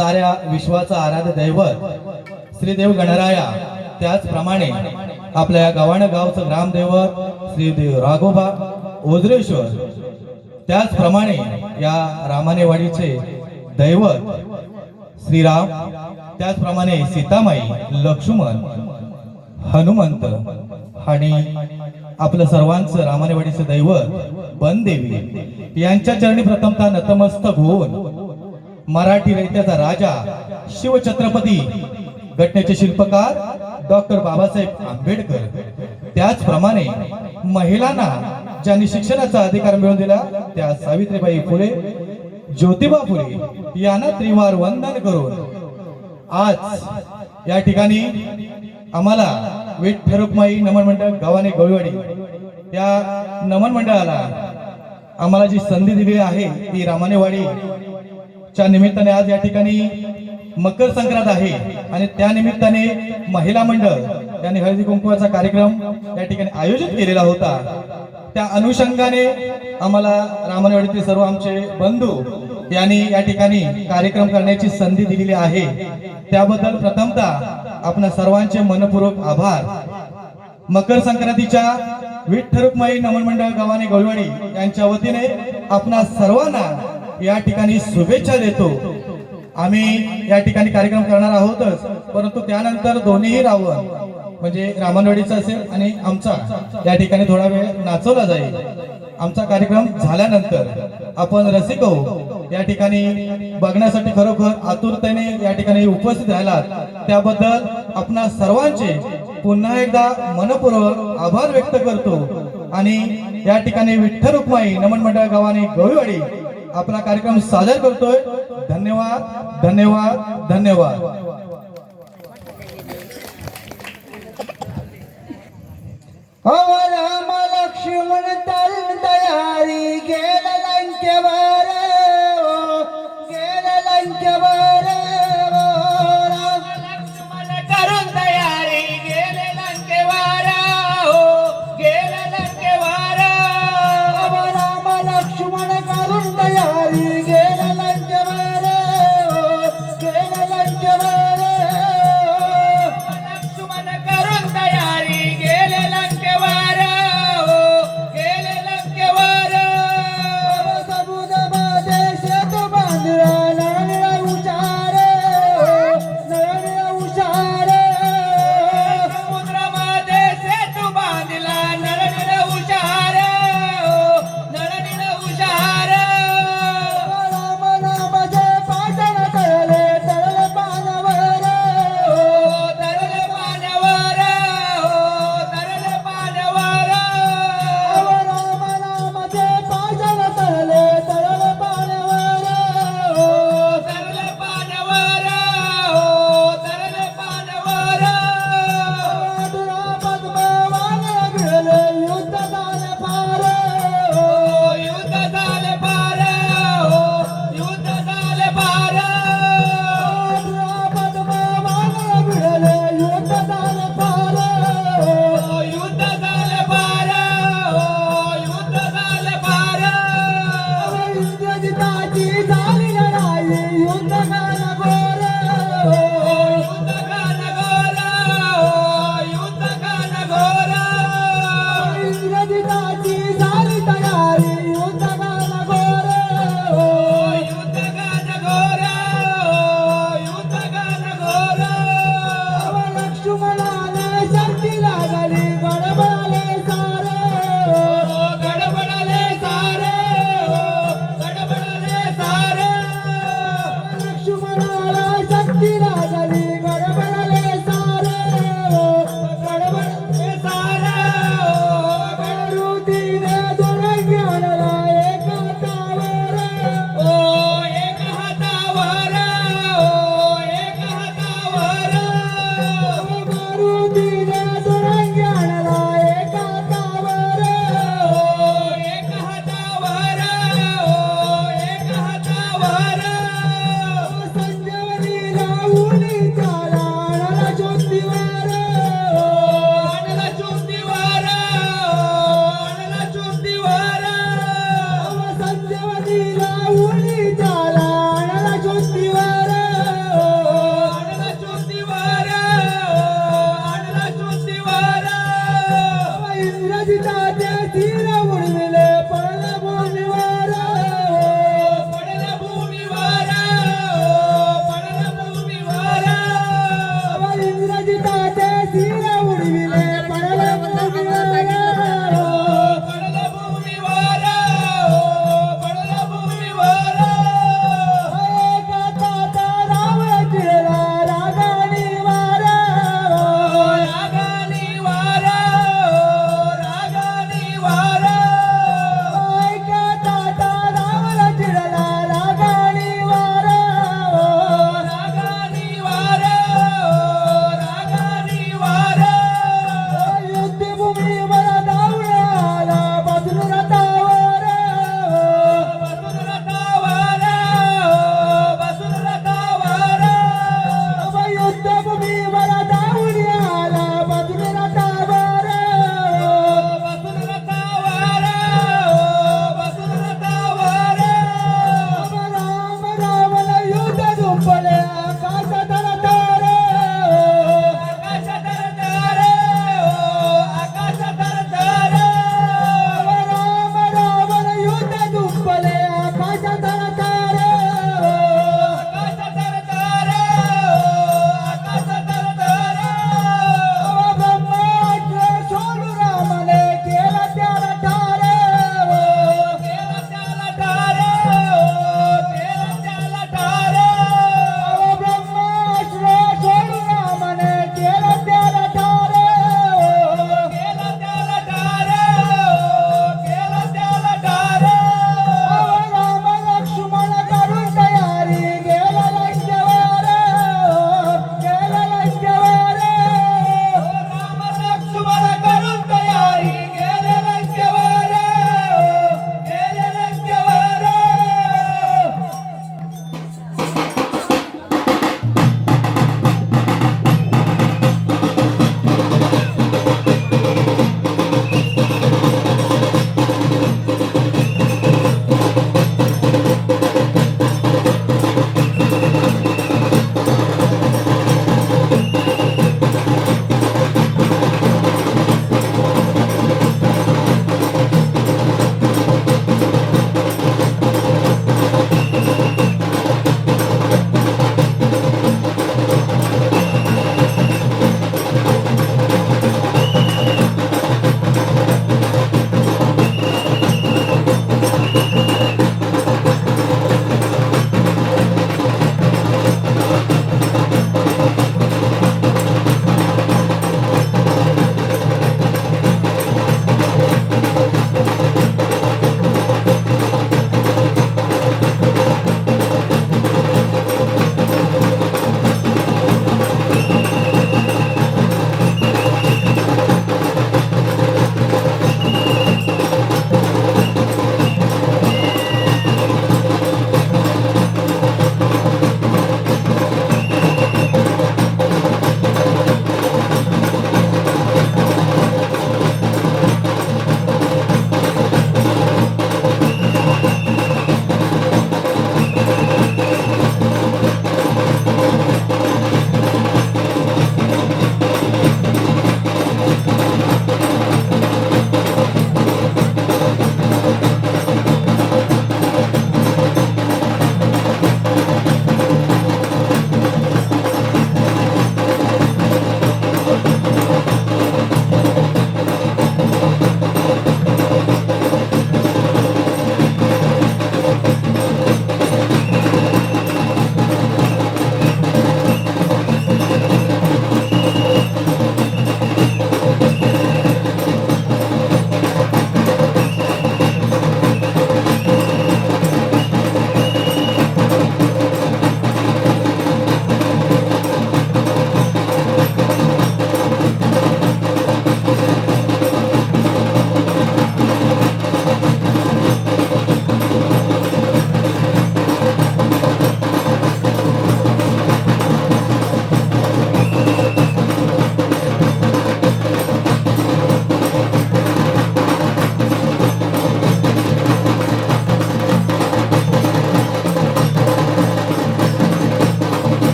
साऱ्या विश्वाचा आराध्य दैवत श्रीदेव गणराया. त्याचप्रमाणे आपल्या या गव्हाणं गावचं ग्रामदैवत श्रीदेव राघोबा ओझरेश्वर. त्याचप्रमाणे या रामानेवाडीचे दैवत श्रीराम. त्याचप्रमाणे सीतामाई लक्ष्मण हनुमंत आणि आपलं सर्वांचं रामानेवाडीचं दैवत बनदेवी यांच्या चरणी प्रथमता नतमस्तक होऊन मराठी रयत्याचा राजा शिवछत्रपती घटनेचे शिल्पकार डॉक्टर बाबासाहेब आंबेडकर. त्याचप्रमाणे महिलांना ज्यांनी शिक्षणाचा अधिकार मिळवून दिला त्या सावित्रीबाई फुले ज्योतिबा फुले यांना त्रिवार वंदन करून आज या ठिकाणी आम्हाला विठ्ठल रुक्माई नमन मंडळ गावाने गवळवाडी या नमन मंडळाला आम्हाला जी संधी दिली आहे ती रामानेवाडी च्या निमित्ताने आज या ठिकाणी मकर संक्रांत आहे. आणि त्या निमित्ताने महिला मंडळ यांनी हळदी कुंकवाचा कार्यक्रम या ठिकाणी आयोजित केलेला होता. त्या अनुषंगाने आम्हाला रामानेवाडीतील सर्व आमचे बंधू यांनी या ठिकाणी कार्यक्रम करण्याची संधी दिलेली आहे. त्याबद्दल प्रथमतः आपणा सर्वांचे मनपूर्वक आभार. मकर संक्रांतीच्या विठ्ठल नमन मंडळ गव्हाणे गवळवाडी यांच्या वतीने आपणा सर्वांना या ठिकाणी शुभेच्छा देतो. आम्ही या ठिकाणी कार्यक्रम करणार आहोतच परंतु त्यानंतर दोन्हीही रावण म्हणजे रामनवाडीचा असेल आणि आमचा या ठिकाणी थोडा वेळ नाचवला जाईल. आमचा कार्यक्रम झाल्यानंतर आपण रसिक हो या ठिकाणी बघण्यासाठी खरोखर आतुरतेने या ठिकाणी उपस्थित राहिलात. त्याबद्दल आपणा सर्वांचे पुन्हा एकदा मनपूर्वक आभार व्यक्त करतो. आणि या ठिकाणी विठ्ठल रुक्माई नमन मंडळ गावाने गवळीवाडी आपला कार्यक्रम सादर करतोय. धन्यवाद धन्यवाद धन्यवाद. लक्ष्मण तल तयारी गेल लंक्यवार गेल लंक्यवार